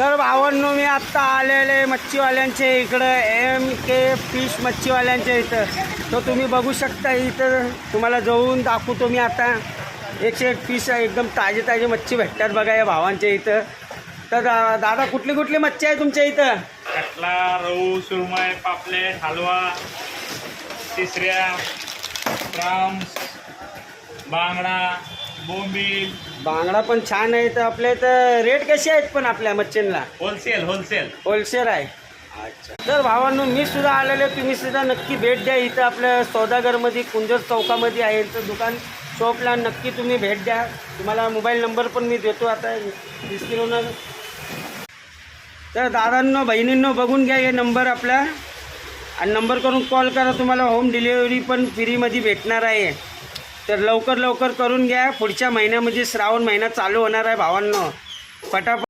तर भावांनो मी आत्ता आलेले मच्छीवाल्यांचे इकडं एम के फिश मच्छीवाल्यांच्या इथं. तो तुम्ही बघू शकता इथं. तुम्हाला जाऊन दाखवतो मी आता. एकशे एक फिश आहे एकदम ताजे ताजे मच्छी भेटतात बघा या भावांच्या इथं. तर दा- दादा कुठली कुठली मच्छी आहे तुमच्या इथं? कटला रहू सुरमय पापलेट हलवा तिसऱ्या प्राम्स बांगडा बोंबील. बांगडा पण छान आहे तर आपल्या इथं रेट कसे आहेत पण आपल्या मच्छींना? होलसेल होलसेल होलसेल आहे. अच्छा. तर भावांनो मी सुद्धा आलेलो. तुम्ही सुद्धा नक्की भेट द्या. इथं आपल्या सौदागरमध्ये कुंजर चौकामध्ये आहे तर दुकान. शॉपला नक्की तुम्ही भेट द्या. तुम्हाला मोबाईल नंबर पण मी देतो आता डिस्प्ले तर दादांनो बहिणींनो बघून घ्या हे नंबर आपला. आणि नंबर करून कॉल करा तुम्हाला होम डिलिव्हरी पण फ्रीमध्ये भेटणार आहे. तर लवकर लवकर करून घ्या. पुढच्या महिन्यामध्ये श्रावण महिना चालू होणार आहे भावांनो. पटापट